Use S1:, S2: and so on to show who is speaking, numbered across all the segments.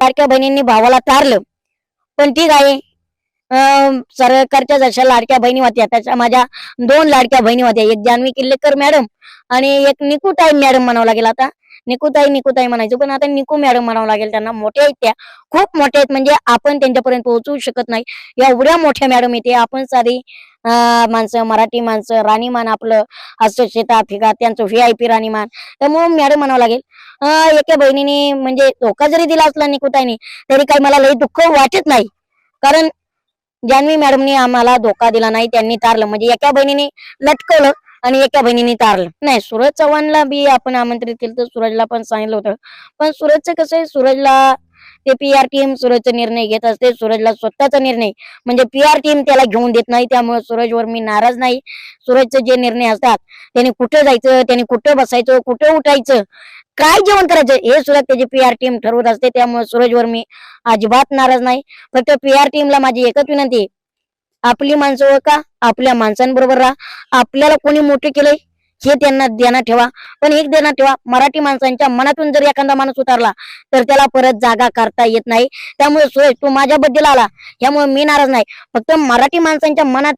S1: लाडक्या बहिणींनी भावाला तारलं. पण ठीक आहे अं, सरकारच्या जशा लाडक्या बहिणी होत्या त्याच्या माझ्या दोन लाडक्या बहिणी होत्या. एक जान्हवी किल्लेकर मॅडम आणि एक निकूताई मॅडम म्हणावं लागेल आता. निकूताई निकूताई म्हणायचं पण आता निकू मॅडम म्हणावं लागेल त्यांना. मोठ्या आहेत त्या. खूप मोठ्या आहेत म्हणजे आपण त्यांच्यापर्यंत पोहोचू शकत नाही. एवढ्या मोठ्या मॅडम येते आपण सारी माणसं मराठी माणसं राणीमान आपलं असं शेता फिका त्यांचं व्ही आय पी राणीमान त्यामुळे मॅडम म्हणावं लागेल एका बहिणीने म्हणजे धोका जरी दिला असला निकूताईने तरी काही मला लई दुःख वाटत नाही. कारण जान्हवी मॅडमनी आम्हाला धोका दिला नाही त्यांनी तारलं. म्हणजे एका बहिणीने लटकवलं आणि एका बहिणीने तारलं. नाही सूरज चव्हाणला बी आपण आमंत्रित केलं तर सूरजला पण सांगितलं होतं. पण सूरजचं कसं आहे सूरजला ते पी आर टीम सूरजचा निर्णय घेत असते. सूरजला स्वतःचा निर्णय. म्हणजे पी आर टीम त्याला घेऊन देत नाही. त्यामुळे सूरजवर मी नाराज नाही. सूरजचे जे निर्णय असतात त्याने कुठं जायचं त्याने कुठं बसायचं कुठं उठायचं काय जेवण करायचं हे सुद्धा त्याची पी आर टीम ठरवत असते. त्यामुळे सूरजवर मी अजिबात नाराज नाही. फक्त पी आर टीमला माझी एकच विनंती आपली माणसं ओळखा. आपल्या माणसांबरोबर राहा. आपल्याला कोणी मोठे केलंय? हे त्यांना ध्यानात ठेवा. पण एक ध्यानात ठेवा. मराठी माणसांच्या मनातून जर एखादा माणूस उतरला तर त्याला परत जागा करता येत नाही. त्यामुळे सुरेश तू माझ्याबद्दल आला. यामुळे मी नाराज नाही. फक्त मराठी माणसांच्या मनात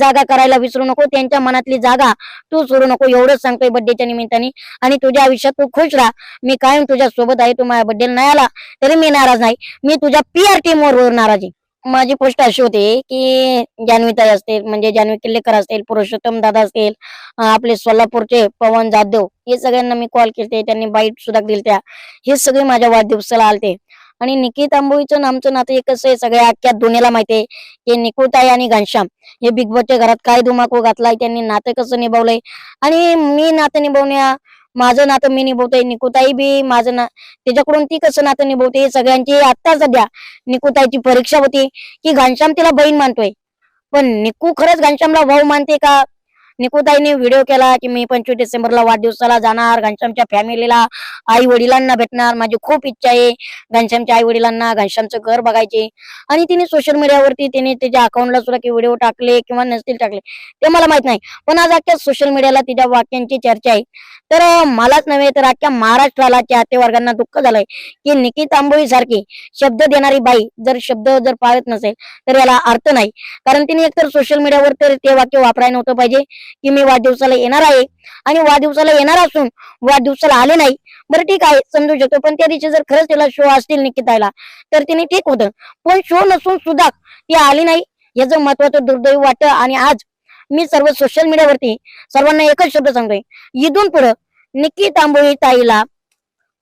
S1: जागा करायला विसरू नको. त्यांच्या मनातली जागा तू सोडू नको. एवढंच सांगतोय बड्डेच्या निमित्ताने. आणि तुझ्या आयुष्यात तू खुश राहा. मी कायम तुझ्या सोबत आहे. तू माझ्या बड्डेला नाही आला तरी मी नाराज नाही. मी तुझ्या पी आर टीम वर नाराज आहे. माझी पोस्ट अशी होती की जान्हवीताई असतील म्हणजे जान्हवी किल्लेकर असतील पुरुषोत्तम दादा असतील आपले सोलापूरचे पवन जाधव हे सगळ्यांना मी कॉल केले त्यांनी बाईट सुद्धा दिलत्या हे सगळे माझ्या वाढदिवसाला आलते. आणि निकित आंबोईचं आमचं नातं एकच आहे सगळ्या अख्ख्या दुनियाला माहिती आहे की निकुताई आणि घनश्याम हे बिग बॉसच्या घरात काय धुमाकू घातलाय त्यांनी नातं कसं निभावलंय. आणि मी नातं निभावण्या माझं नातं मी निभवतोय निकुताई बी माझं ना त्याच्याकडून ती कसं नातं निभवते सगळ्यांची आत्ता सध्या निकुताईची परीक्षा होती. की घनश्याम तिला बहीण मानतोय. पण निकू खरंच घनश्यामला भाऊ मानते का? निकुताईने व्हिडिओ केला की मी पंचवीस डिसेंबरला वाढदिवसाला जाणार घनश्यामच्या फॅमिलीला आई वडिलांना भेटणार. माझी खूप इच्छा आहे घनश्यामच्या आई वडिलांना घनश्यामचं घर बघायचे. आणि तिने सोशल मीडियावरती तिने तिच्या अकाउंटला सुद्धा की व्हिडिओ टाकले किंवा नसतील टाकले ते मला माहीत नाही. पण आज अख्ख्या सोशल मीडियाला तिच्या वाक्यांची चर्चा आहे. तर मलाच नव्हे तर अख्ख्या महाराष्ट्राला चाहतेवर्गांना दुःख झालंय की निकित आंबोळी सारखी शब्द देणारी बाई जर शब्द जर पाळत नसेल तर याला अर्थ नाही. कारण तिने एकतर सोशल मीडियावर तर ते वाक्य वापरायला नव्हतं पाहिजे. की मी वाढदिवसाला येणार आहे. आणि वाढदिवसाला येणार असून वाढदिवसाला आले नाही. बरं ठीक आहे समजू शकतो. पण त्या दिवशी जर खरंच तिला शो असतील निकितायला तर तिने ठीक होतं. पण शो नसून सुद्धा ती आली नाही. याचं महत्वाचं दुर्दैव वाटतं. आणि आज मी सर्व सोशल मीडियावरती सर्वांना एकच शब्द सांगतोय. इथून पुढं निकी तांबोळी ताईला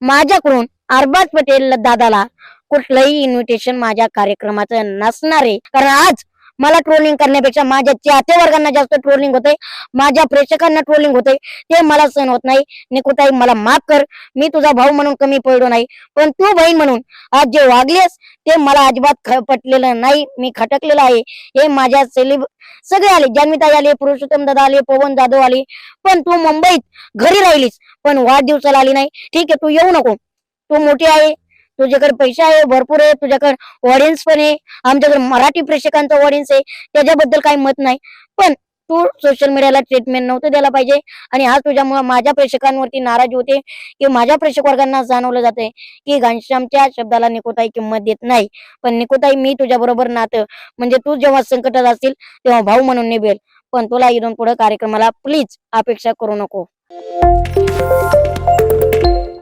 S1: माझ्याकडून अरबाज पटेल दादाला कुठलंही इन्व्हिटेशन माझ्या कार्यक्रमाचं नसणार आहे. कारण आज मला ट्रोलिंग करण्यापेक्षा माझ्या चाहतेवर्गांना जास्त ट्रोलिंग होते माझ्या प्रेक्षकांना ट्रोलिंग होते ते मला सहन होत नाही. निकुताई मला माफ कर. मी तुझा भाऊ म्हणून कमी पडलो नाही. पण तू बहीण म्हणून. आज जे वागलेस ते मला अजिबात ख- पटलेलं नाही. मी खटकलेलं आहे. हे माझ्या सेलिब सगळे आले. जान्हवीताई आले पुरुषोत्तम दादा आले पवन जाधव आले. पण तू मुंबईत घरी राहिलीस. पण वाढदिवसाला आली नाही. ठीक आहे तू येऊ नको. तू मोठी आहे. तुझ्याकडे पैसे आहे भरपूर आहे तुझ्याकडे ऑडियन्स पण आहे आमच्याकडे मराठी प्रेक्षकांचा ऑडियन्स आहे त्याच्याबद्दल काही मत नाही. पण तू सोशल मीडियाला ट्रीटमेंट नव्हतं द्यायला पाहिजे आणि आज तुझ्यामुळे माझ्या प्रेक्षकांवरती नाराज होते की माझ्या प्रेक्षक वर्गांना जाणवलं जाते की घनश्यामच्या शब्दाला निकोताई किंमत देत नाही. पण निकोताई मी तुझ्या बरोबर नातं. म्हणजे तू जेव्हा संकटात असतील तेव्हा भाऊ म्हणून निभेल. पण तुला इथून पुढे कार्यक्रमाला प्लीज अपेक्षा करू नको.